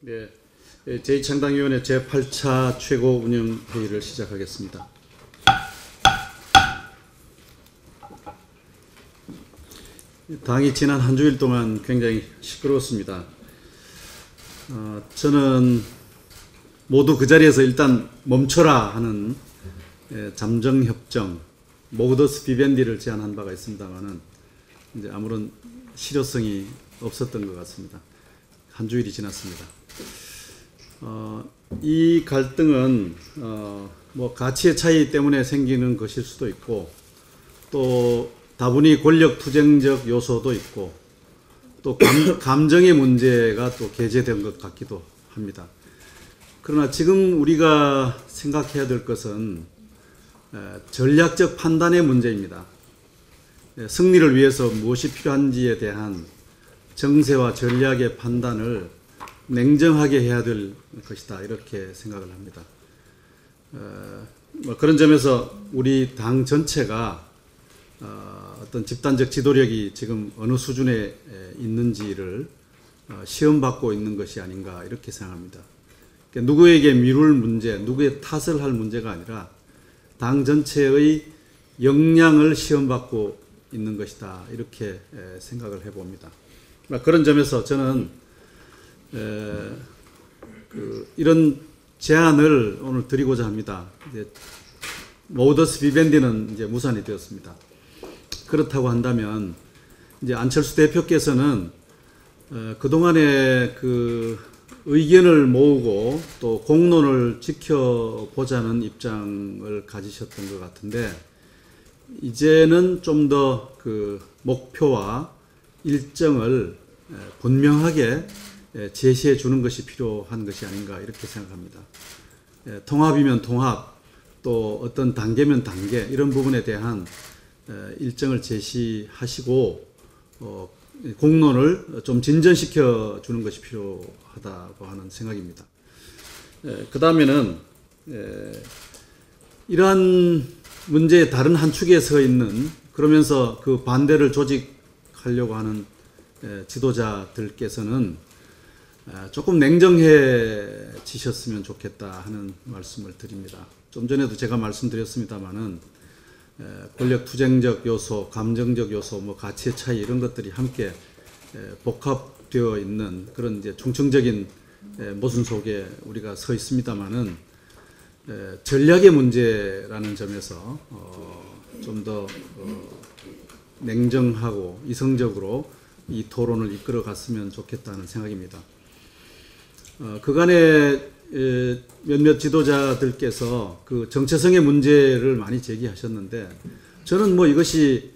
네, 제2창당위원회 제8차 최고 운영 회의를 시작하겠습니다. 당이 지난 한 주일 동안 굉장히 시끄러웠습니다. 어, 저는 모두 그 자리에서 일단 멈춰라 하는 예, 잠정협정, 모더스 비벤디를 제안한 바가 있습니다만은 이제 아무런 실효성이 없었던 것 같습니다. 한 주일이 지났습니다. 어, 이 갈등은 어, 뭐 가치의 차이 때문에 생기는 것일 수도 있고 또 다분히 권력 투쟁적 요소도 있고 또 감, 감정의 문제가 또 개재된 것 같기도 합니다. 그러나 지금 우리가 생각해야 될 것은 에, 전략적 판단의 문제입니다. 에, 승리를 위해서 무엇이 필요한지에 대한 정세와 전략의 판단을 냉정하게 해야 될 것이다 이렇게 생각을 합니다. 어, 뭐 그런 점에서 우리 당 전체가 어, 어떤 집단적 지도력이 지금 어느 수준에 에, 있는지를 어, 시험받고 있는 것이 아닌가 이렇게 생각합니다. 그러니까 누구에게 미룰 문제, 누구의 탓을 할 문제가 아니라 당 전체의 역량을 시험받고 있는 것이다 이렇게 에, 생각을 해봅니다. 뭐 그런 점에서 저는 에, 그 이런 제안을 오늘 드리고자 합니다. 이제 모더스 비밴디는 이제 무산이 되었습니다. 그렇다고 한다면 이제 안철수 대표께서는 어, 그동안에 그 의견을 모으고 또 공론을 지켜보자는 입장을 가지셨던 것 같은데 이제는 좀 더 그 목표와 일정을 에, 분명하게 에, 제시해 주는 것이 필요한 것이 아닌가 이렇게 생각합니다. 에, 통합이면 통합, 또 어떤 단계면 단계 이런 부분에 대한 에, 일정을 제시하시고 어, 공론을 좀 진전시켜 주는 것이 필요하다고 하는 생각입니다. 그 다음에는 이러한 문제의 다른 한 축에 서 있는 그러면서 그 반대를 조직하려고 하는 에, 지도자들께서는 에, 조금 냉정해지셨으면 좋겠다 하는 말씀을 드립니다. 좀 전에도 제가 말씀드렸습니다만은 에, 권력 투쟁적 요소, 감정적 요소, 뭐 가치의 차이 이런 것들이 함께 에, 복합되어 있는 그런 이제 에, 모순 속에 우리가 서 있습니다만은 에, 전략의 문제라는 점에서 어, 좀더 어, 냉정하고 이성적으로 이 토론을 이끌어 갔으면 좋겠다는 생각입니다. 어, 그간에 에, 몇몇 지도자들께서 그 정체성의 문제를 많이 제기하셨는데 저는 뭐 이것이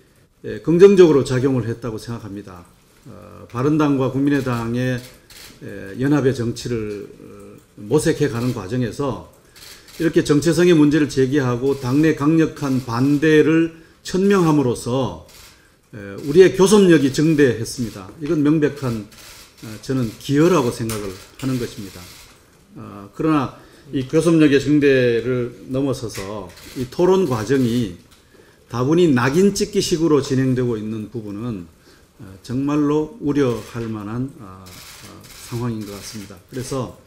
에, 긍정적으로 작용을 했다고 생각합니다. 어, 바른당과 국민의당의 에, 연합의 정치를 어, 모색해 가는 과정에서 이렇게 정체성의 문제를 제기하고 당내 강력한 반대를 천명함으로써 에, 우리의 교섭력이 증대했습니다. 이건 명백한 어, 저는 기여라고 생각을 하는 것입니다. 어, 그러나 이 교섭력의 증대를 넘어서서 이 토론 과정이 다분히 낙인 찍기식으로 진행되고 있는 부분은 어, 정말로 우려할 만한 어, 어, 상황인 것 같습니다. 그래서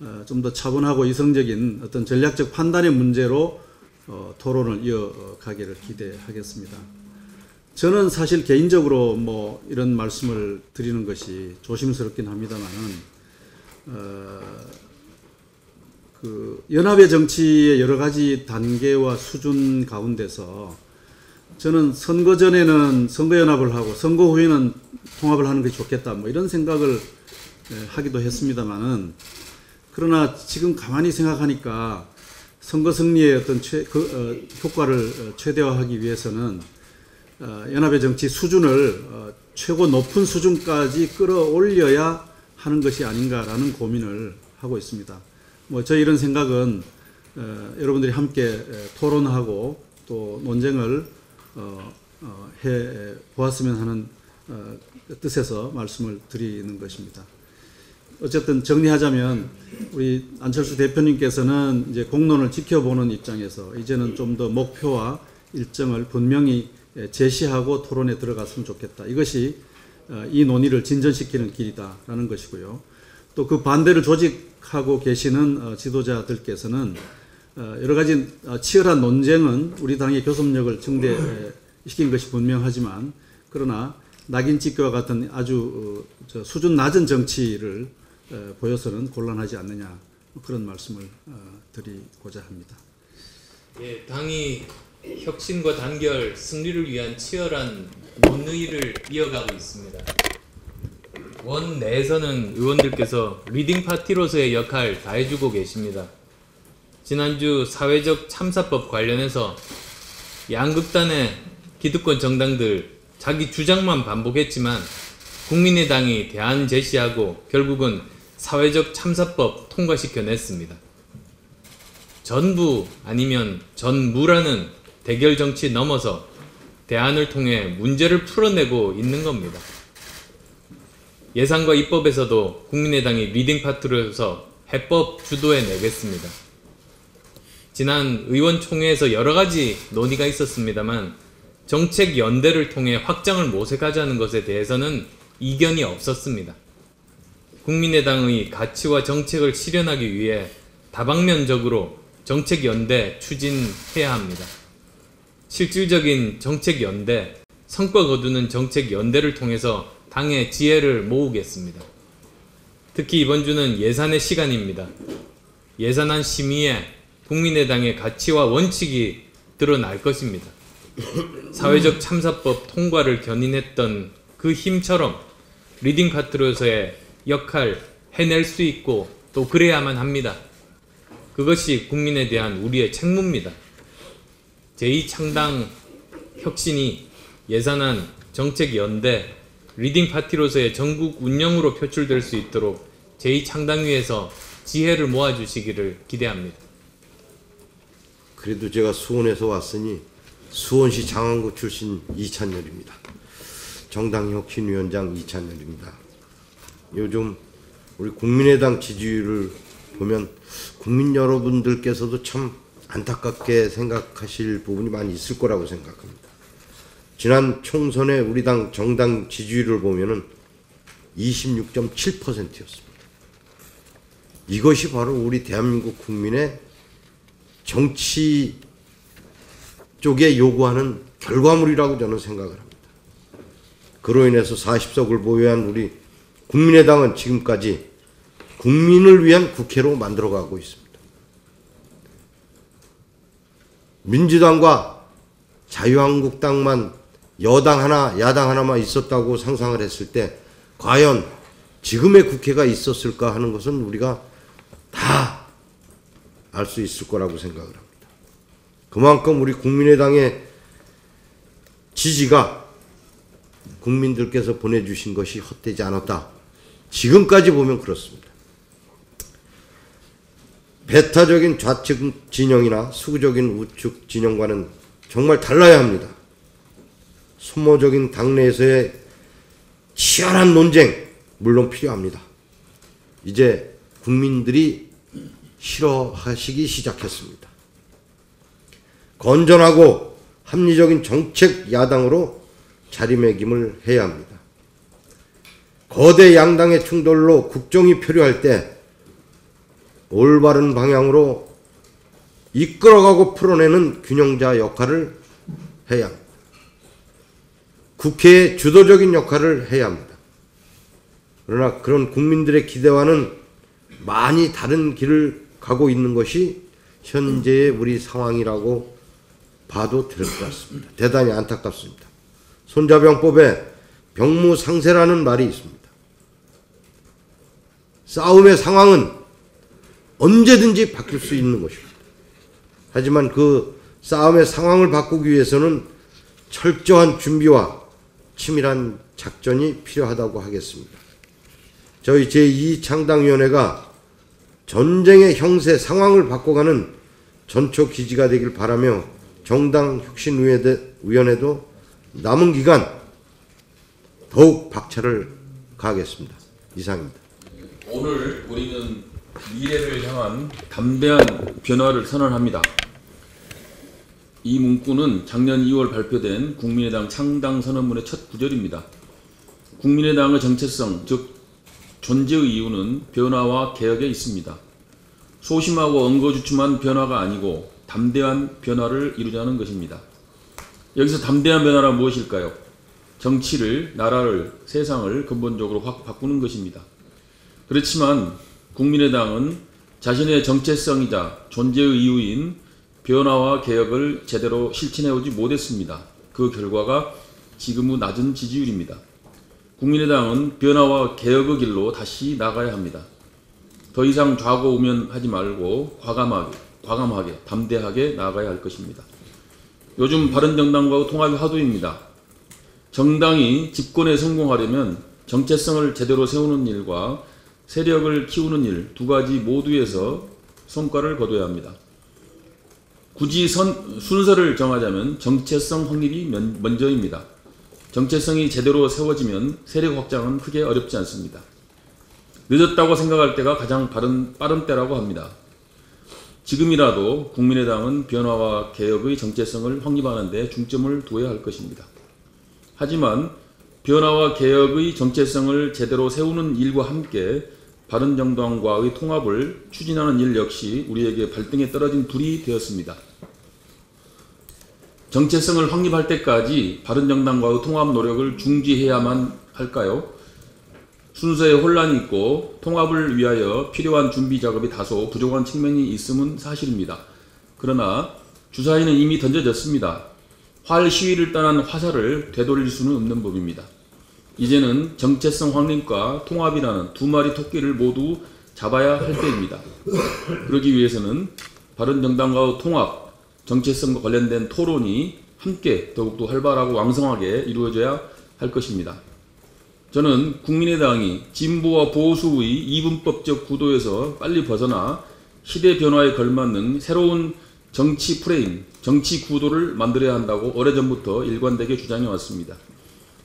어, 좀더 차분하고 이성적인 어떤 전략적 판단의 문제로 어, 토론을 이어가기를 기대하겠습니다. 저는 사실 개인적으로 뭐 이런 말씀을 드리는 것이 조심스럽긴 합니다만은 어, 그 연합의 정치의 여러 가지 단계와 수준 가운데서 저는 선거 전에는 선거 연합을 하고 선거 후에는 통합을 하는 것이 좋겠다 뭐 이런 생각을 에, 하기도 했습니다만은 그러나 지금 가만히 생각하니까 선거 승리의 어떤 최, 그, 어, 효과를 어, 최대화하기 위해서는 어, 연합의 정치 수준을 어, 최고 높은 수준까지 끌어올려야 하는 것이 아닌가라는 고민을 하고 있습니다. 뭐 저희 이런 생각은 어, 여러분들이 함께 에, 토론하고 또 논쟁을 어, 어, 해 보았으면 하는 어, 뜻에서 말씀을 드리는 것입니다. 어쨌든 정리하자면 우리 안철수 대표님께서는 이제 공론을 지켜보는 입장에서 이제는 좀 더 목표와 일정을 분명히 예, 제시하고 토론에 들어갔으면 좋겠다. 이것이 어, 이 논의를 진전시키는 길이다라는 것이고요. 또 그 반대를 조직하고 계시는 어, 지도자들께서는 어, 여러 가지 어, 치열한 논쟁은 우리 당의 교섭력을 증대시킨 것이 분명하지만 그러나 낙인 찍기와 같은 아주 수준 낮은 정치를 어, 보여서는 곤란하지 않느냐 그런 말씀을 어, 드리고자 합니다. 예, 당이 혁신과 단결, 승리를 위한 치열한 논의를 이어가고 있습니다. 원 내에서는 의원들께서 리딩 파티로서의 역할 다 해주고 계십니다. 지난주 사회적 참사법 관련해서 양극단의 기득권 정당들 자기 주장만 반복했지만 국민의당이 대안 제시하고 결국은 사회적 참사법 통과시켜 냈습니다. 전부 아니면 전무라는 대결 정치 넘어서 대안을 통해 문제를 풀어내고 있는 겁니다. 예산과 입법에서도 국민의당이 리딩 파트로서 해법 주도해 내겠습니다. 지난 의원총회에서 여러 가지 논의가 있었습니다만 정책 연대를 통해 확장을 모색하자는 것에 대해서는 이견이 없었습니다. 국민의당의 가치와 정책을 실현하기 위해 다방면적으로 정책 연대 추진해야 합니다. 실질적인 정책 연대, 성과 거두는 정책 연대를 통해서 당의 지혜를 모으겠습니다. 특히 이번 주는 예산의 시간입니다. 예산안 심의에 국민의당의 가치와 원칙이 드러날 것입니다. 사회적 참사법 통과를 견인했던 그 힘처럼 리딩 카트로서의 역할 해낼 수 있고 또 그래야만 합니다. 그것이 국민에 대한 우리의 책무입니다. 제2창당 혁신이 예산안, 정책 연대, 리딩 파티로서의 전국 운영으로 표출될 수 있도록 제2창당위에서 지혜를 모아주시기를 기대합니다. 그래도 제가 수원에서 왔으니 수원시 장안구 출신 이찬열입니다. 정당 혁신위원장 이찬열입니다. 요즘 우리 국민의당 지지율을 보면 국민 여러분들께서도 참 안타깝게 생각하실 부분이 많이 있을 거라고 생각합니다. 지난 총선에 우리 당 정당 지지율을 보면은 26.7%였습니다. 이것이 바로 우리 대한민국 국민의 정치 쪽에 요구하는 결과물이라고 저는 생각을 합니다. 그로 인해서 40석을 보유한 우리 국민의당은 지금까지 국민을 위한 국회로 만들어가고 있습니다. 민주당과 자유한국당만 여당 하나, 야당 하나만 있었다고 상상을 했을 때 과연 지금의 국회가 있었을까 하는 것은 우리가 다 알 수 있을 거라고 생각을 합니다. 그만큼 우리 국민의당의 지지가 국민들께서 보내주신 것이 헛되지 않았다. 지금까지 보면 그렇습니다. 배타적인 좌측 진영이나 수구적인 우측 진영과는 정말 달라야 합니다. 소모적인 당내에서의 치열한 논쟁 물론 필요합니다. 이제 국민들이 싫어하시기 시작했습니다. 건전하고 합리적인 정책 야당으로 자리매김을 해야 합니다. 거대 양당의 충돌로 국정이 필요할 때 올바른 방향으로 이끌어가고 풀어내는 균형자 역할을 해야 합니다. 국회의 주도적인 역할을 해야 합니다. 그러나 그런 국민들의 기대와는 많이 다른 길을 가고 있는 것이 현재의 우리 상황이라고 봐도 될 것 같습니다. 대단히 안타깝습니다. 손자병법에 병무상세라는 말이 있습니다. 싸움의 상황은 언제든지 바뀔 수 있는 것입니다. 하지만 그 싸움의 상황을 바꾸기 위해서는 철저한 준비와 치밀한 작전이 필요하다고 하겠습니다. 저희 제2창당위원회가 전쟁의 형세 상황을 바꿔가는 전초 기지가 되길 바라며 정당 혁신위원회도 남은 기간 더욱 박차를 가하겠습니다. 이상입니다. 오늘 우리는 미래를 향한 담대한 변화를 선언합니다. 이 문구는 작년 2월 발표된 국민의당 창당 선언문의 첫 구절입니다. 국민의당의 정체성, 즉 존재의 이유는 변화와 개혁에 있습니다. 소심하고 엉거주춤한 변화가 아니고 담대한 변화를 이루자는 것입니다. 여기서 담대한 변화란 무엇일까요? 정치를, 나라를, 세상을 근본적으로 확 바꾸는 것입니다. 그렇지만 국민의당은 자신의 정체성이자 존재의 이유인 변화와 개혁을 제대로 실천해오지 못했습니다. 그 결과가 지금의 낮은 지지율입니다. 국민의당은 변화와 개혁의 길로 다시 나가야 합니다. 더 이상 좌고 우면 하지 말고 과감하게, 과감하게, 담대하게 나가야 할 것입니다. 요즘 바른정당과 통합이 화두입니다. 정당이 집권에 성공하려면 정체성을 제대로 세우는 일과 세력을 키우는 일 두 가지 모두에서 성과를 거둬야 합니다. 굳이 선, 순서를 정하자면 정체성 확립이 면- 먼저입니다. 정체성이 제대로 세워지면 세력 확장은 크게 어렵지 않습니다. 늦었다고 생각할 때가 가장 빠른, 빠른 때라고 합니다. 지금이라도 국민의당은 변화와 개혁의 정체성을 확립하는 데 중점을 두어야 할 것입니다. 하지만 변화와 개혁의 정체성을 제대로 세우는 일과 함께 바른정당과의 통합을 추진하는 일 역시 우리에게 발등에 떨어진 불이 되었습니다. 정체성을 확립할 때까지 바른정당과의 통합 노력을 중지해야만 할까요? 순서에 혼란이 있고 통합을 위하여 필요한 준비 작업이 다소 부족한 측면이 있음은 사실입니다. 그러나 주사위는 이미 던져졌습니다. 활 시위를 떠난 화살을 되돌릴 수는 없는 법입니다. 이제는 정체성 확립과 통합이라는 두 마리 토끼를 모두 잡아야 할 때입니다. 그러기 위해서는 바른정당과의 통합, 정체성과 관련된 토론이 함께 더욱더 활발하고 왕성하게 이루어져야 할 것입니다. 저는 국민의당이 진보와 보수의 이분법적 구도에서 빨리 벗어나 시대 변화에 걸맞는 새로운 정치 프레임, 정치 구도를 만들어야 한다고 오래전부터 일관되게 주장해 왔습니다.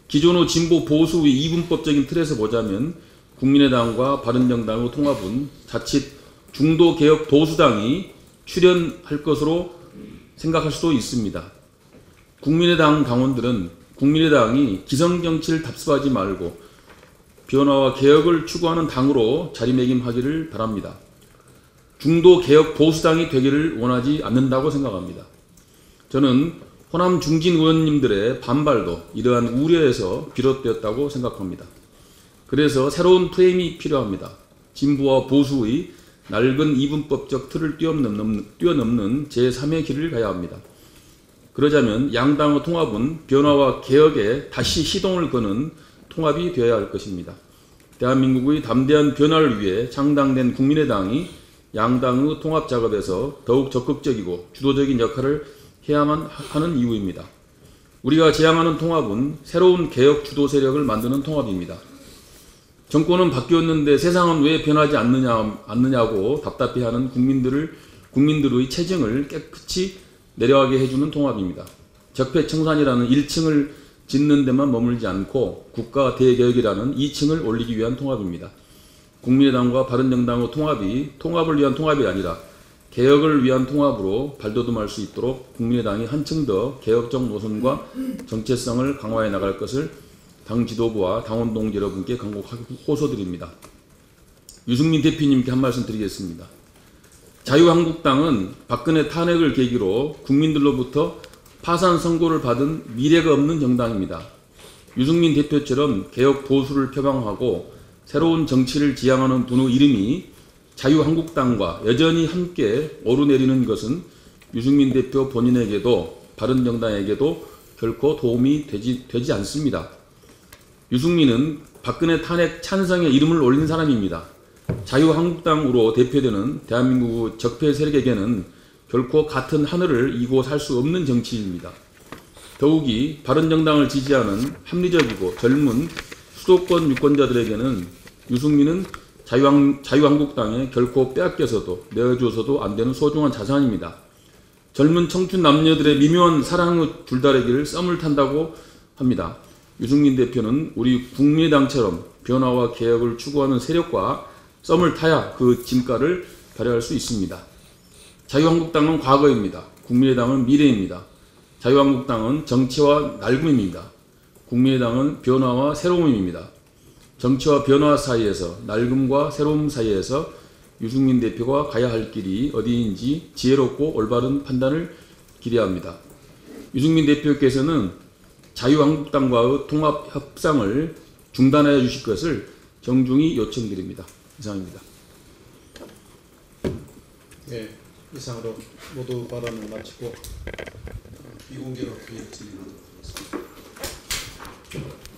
기존의 진보 보수의 이분법적인 틀에서 보자면 국민의당과 바른정당의 통합은 자칫 중도 개혁 보수당이 출연할 것으로 생각할 수도 있습니다. 국민의당 당원들은 국민의당이 기성 정치를 답습하지 말고 변화와 개혁을 추구하는 당으로 자리매김하기를 바랍니다. 중도 개혁 보수당이 되기를 원하지 않는다고 생각합니다. 저는 호남 중진 의원님들의 반발도 이러한 우려에서 비롯되었다고 생각합니다. 그래서 새로운 프레임이 필요합니다. 진보와 보수의 낡은 이분법적 틀을 뛰어넘는, 뛰어넘는 제3의 길을 가야 합니다. 그러자면 양당의 통합은 변화와 개혁에 다시 시동을 거는 통합이 되어야 할 것입니다. 대한민국의 담대한 변화를 위해 창당된 국민의당이 양당의 통합 작업에서 더욱 적극적이고 주도적인 역할을 해야만 하는 이유입니다. 우리가 지향하는 통합은 새로운 개혁 주도 세력을 만드는 통합입니다. 정권은 바뀌었는데 세상은 왜 변하지 않느냐, 않느냐고 답답해하는 국민들을 국민들의 체증을 깨끗이 내려가게 해주는 통합입니다. 적폐청산이라는 1층을 짓는 데만 머물지 않고 국가 대개혁이라는 2층을 올리기 위한 통합입니다. 국민의당과 바른정당의 통합이 통합을 위한 통합이 아니라 개혁을 위한 통합으로 발돋움할 수 있도록 국민의당이 한층 더 개혁적 노선과 정체성을 강화해 나갈 것을 당 지도부와 당원 동지 여러분께 간곡하게 호소드립니다. 유승민 대표님께 한 말씀 드리겠습니다. 자유한국당은 박근혜 탄핵을 계기로 국민들로부터 파산 선고를 받은 미래가 없는 정당입니다. 유승민 대표처럼 개혁 보수를 표방하고 새로운 정치를 지향하는 분의 이름이 자유한국당과 여전히 함께 오르내리는 것은 유승민 대표 본인에게도 바른정당에게도 결코 도움이 되지, 되지 않습니다. 유승민은 박근혜 탄핵 찬성에 이름을 올린 사람입니다. 자유한국당으로 대표되는 대한민국 적폐 세력에게는 결코 같은 하늘을 이고 살 수 없는 정치인입니다. 더욱이 바른정당을 지지하는 합리적이고 젊은 수도권 유권자들에게는 유승민은 자유한, 자유한국당에 결코 빼앗겨서도 내어줘서도 안 되는 소중한 자산입니다. 젊은 청춘 남녀들의 미묘한 사랑의 줄다리기를 썸을 탄다고 합니다. 유승민 대표는 우리 국민의당처럼 변화와 개혁을 추구하는 세력과 썸을 타야 그 진가를 발휘할 수 있습니다. 자유한국당은 과거입니다. 국민의당은 미래입니다. 자유한국당은 정치와 낡음입니다. 국민의당은 변화와 새로움입니다. 정치와 변화 사이에서 낡음과 새로움 사이에서 유승민 대표가 가야 할 길이 어디인지 지혜롭고 올바른 판단을 기대합니다. 유승민 대표께서는 자유한국당과의 통합 협상을 중단하여 주실 것을 정중히 요청드립니다. 이상입니다. 예, 이상으로 모두 발언을 마치고 비공개로 회의 진행하도록 하겠습니다.